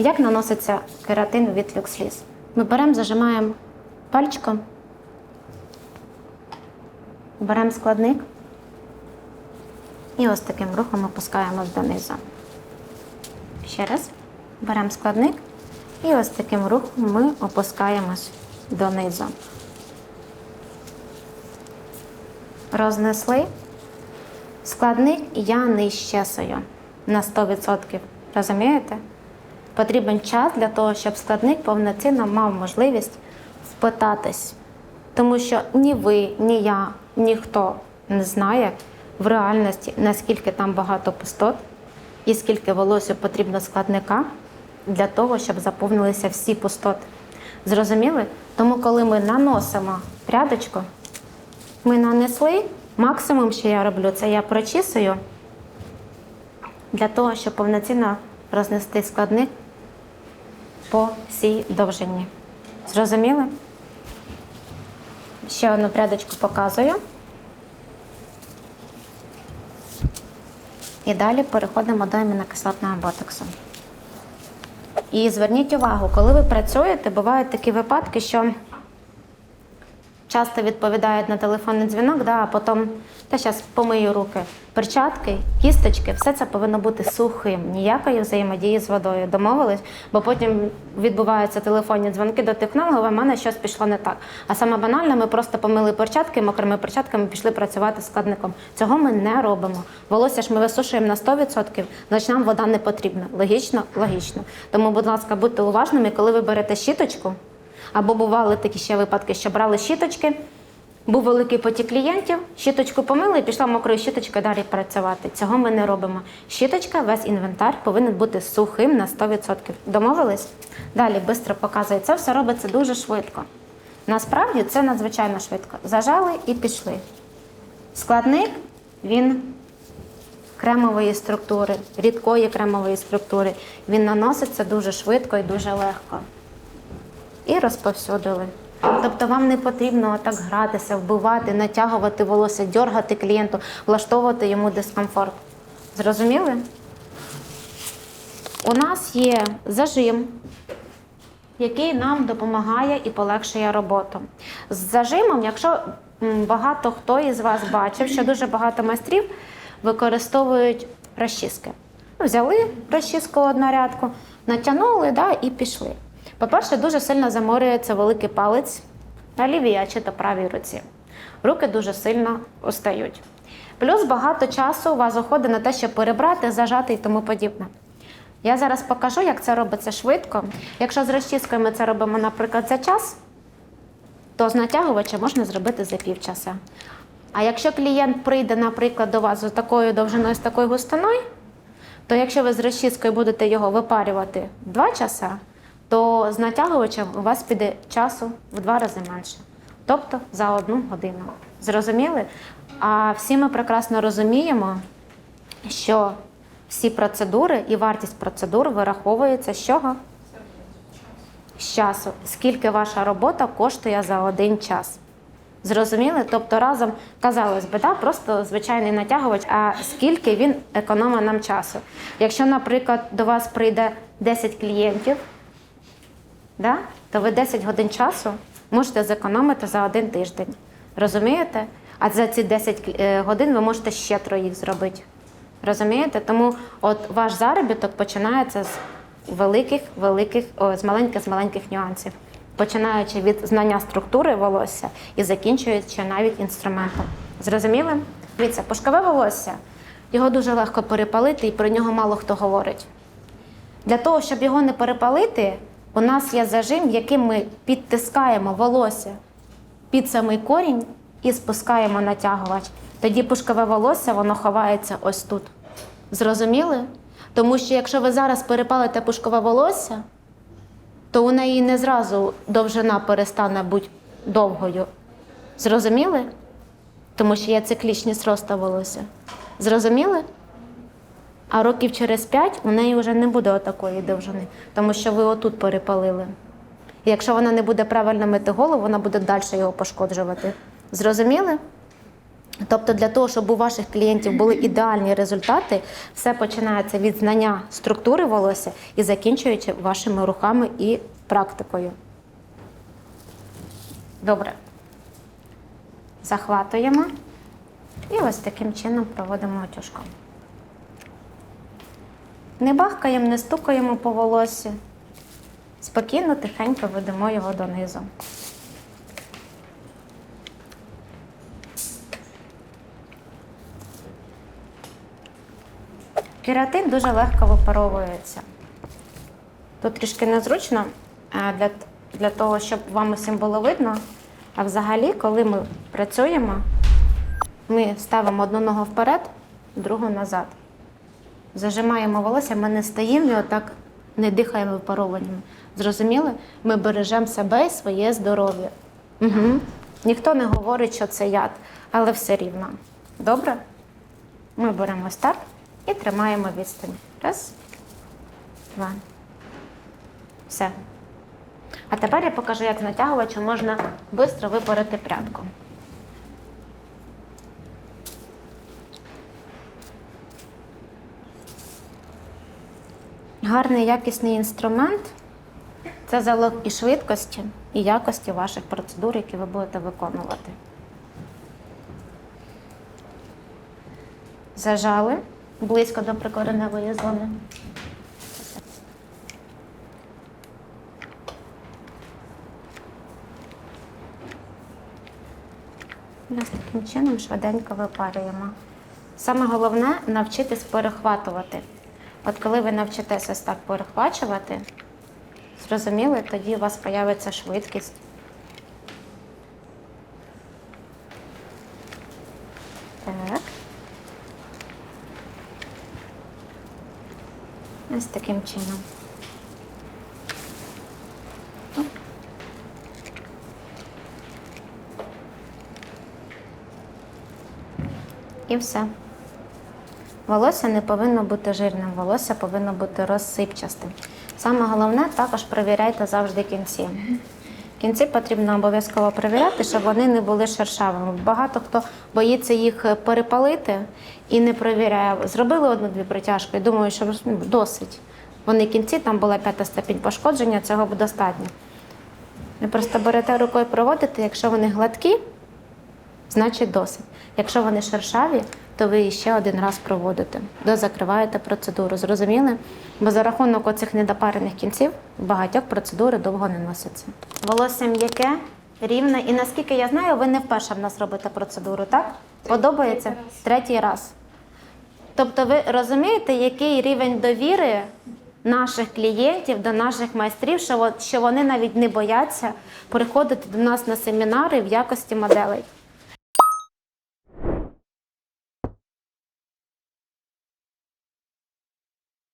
Як наноситься кератин від люксліз? Ми беремо, зажимаємо пальчиком, беремо складник і ось таким рухом опускаємо донизу. Ще раз беремо складник і ось таким рухом ми опускаємось донизу. Рознесли. Складник я не щесаю на 100%. Розумієте? Потрібен час для того, щоб складник повноцінно мав можливість впитатись. Тому що ні ви, ні я, ніхто не знає в реальності, наскільки там багато пустот і скільки волосся потрібно складника для того, щоб заповнилися всі пустоти. Зрозуміли? Тому, коли ми наносимо прядочку, ми нанесли. Максимум, що я роблю, це я прочісую для того, щоб повноцінно рознести складник по всій довжині. Зрозуміли? Ще одну прядочку показую. І далі переходимо до амінокислотного ботоксу. І зверніть увагу, коли ви працюєте, бувають такі випадки, що часто відповідають на телефонний дзвінок, да, а потім та зараз помию руки. Перчатки, кісточки, все це повинно бути сухим, ніякої взаємодії з водою. Домовились, бо потім відбуваються телефонні дзвінки до технолога, в мене щось пішло не так. А саме банально, ми просто помили перчатки, мокрими перчатками пішли працювати складником. Цього ми не робимо. Волосся ж ми висушуємо на 100%, значить нам вода не потрібна. Логічно, логічно. Тому, будь ласка, будьте уважними, коли ви берете щіточку. Або бували такі ще випадки, що брали щіточки, був великий потік клієнтів, щіточку помили і пішла мокрою щіточкою далі працювати. Цього ми не робимо. Щіточка, весь інвентар повинен бути сухим на 100%. Домовились? Далі швидко показує. Це все робиться дуже швидко. Насправді це надзвичайно швидко. Зажали і пішли. Складник він кремової структури, рідкої кремової структури. Він наноситься дуже швидко і дуже легко і розповсюдили. Тобто вам не потрібно так гратися, вбивати, натягувати волосся, дергати клієнту, влаштовувати йому дискомфорт. Зрозуміли? У нас є зажим, який нам допомагає і полегшує роботу. З зажимом, якщо багато хто із вас бачив, що дуже багато майстрів використовують розчіски. Взяли розчіску однорядку, натягнули да, і пішли. По-перше, дуже сильно заморюється великий палець на лівій, а чи то правій руці. Руки дуже сильно устають. Плюс багато часу у вас уходить на те, щоб перебрати, зажати і тому подібне. Я зараз покажу, як це робиться швидко. Якщо з розчіскою ми це робимо, наприклад, за час, то з натягувачем можна зробити за півчаса. А якщо клієнт прийде, наприклад, до вас з такою довжиною, з такою густиною, то якщо ви з розчіскою будете його випарювати 2 часа, то з натягувачем у вас піде часу в два рази менше. Тобто за одну годину. Зрозуміли? А всі ми прекрасно розуміємо, що всі процедури і вартість процедур вираховується з чого? З часу. Скільки ваша робота коштує за один час. Зрозуміли? Тобто разом, казалось би, да, просто звичайний натягувач, а скільки він економить нам часу. Якщо, наприклад, до вас прийде 10 клієнтів, да, то ви 10 годин часу можете зекономити за один тиждень. Розумієте? А за ці 10 е, годин ви можете ще троїх зробити. Розумієте? Тому от ваш заробіток починається з великих, великих, о, з маленьких, з маленьких нюансів, починаючи від знання структури волосся і закінчуючи навіть інструментом. Зрозуміли? Дивіться, пушкове волосся, його дуже легко перепалити, і про нього мало хто говорить. Для того, щоб його не перепалити, у нас є зажим, яким ми підтискаємо волосся під самий корінь і спускаємо натягувач. Тоді пушкове волосся воно ховається ось тут. Зрозуміли? Тому що якщо ви зараз перепалите пушкове волосся, то у неї не зразу довжина перестане бути довгою. Зрозуміли? Тому що є циклічність росту волосся. Зрозуміли? А років через 5 у неї вже не буде отакої довжини, тому що ви отут перепалили. І якщо вона не буде правильно мити голову, вона буде далі його пошкоджувати. Зрозуміли? Тобто, для того, щоб у ваших клієнтів були ідеальні результати, все починається від знання структури волосся і закінчуючи вашими рухами і практикою. Добре. Захватуємо і ось таким чином проводимо отюжком. Не бахкаємо, не стукаємо по волосі. Спокійно, тихенько ведемо його донизу. Кератин дуже легко випаровується. Тут трішки незручно для, для того, щоб вам усім було видно. А взагалі, коли ми працюємо, ми ставимо одну ногу вперед, другу назад. Зажимаємо волосся, ми не стоїмо і отак не дихаємо випарованнями. Зрозуміли? Ми бережемо себе і своє здоров'я. Угу. Ніхто не говорить, що це яд, але все рівно. Добре? Ми беремо старт і тримаємо відстань. Раз, два. Все. А тепер я покажу, як з натягувачем можна швидко випарити прядку. Гарний якісний інструмент це залог і швидкості, і якості ваших процедур, які ви будете виконувати. Зажали близько до прикореневої зони. Ось таким чином швиденько випарюємо. Саме головне навчитись перехватувати. От коли ви навчитеся так перехвачувати, зрозуміли, тоді у вас з'явиться швидкість. Так. Ось таким чином. І все. Волосся не повинно бути жирним, волосся повинно бути розсипчастим. Саме головне, також перевіряйте завжди кінці. Кінці потрібно обов'язково перевіряти, щоб вони не були шершавими. Багато хто боїться їх перепалити і не перевіряє. Зробили одну-дві притяжки і думаю, що досить. Вони кінці, там була п'ята ступінь пошкодження, цього б достатньо. Ви просто берете рукою проводите, якщо вони гладкі, значить досить. Якщо вони шершаві, то ви ще один раз проводите, дозакриваєте процедуру. Зрозуміли? Бо за рахунок оцих недопарених кінців багатьох процедури довго не носяться. Волосся м'яке, рівне. І наскільки я знаю, ви не вперше в нас робите процедуру, так? Подобається? Третій раз. Тобто ви розумієте, який рівень довіри наших клієнтів до наших майстрів, що вони навіть не бояться приходити до нас на семінари в якості моделей.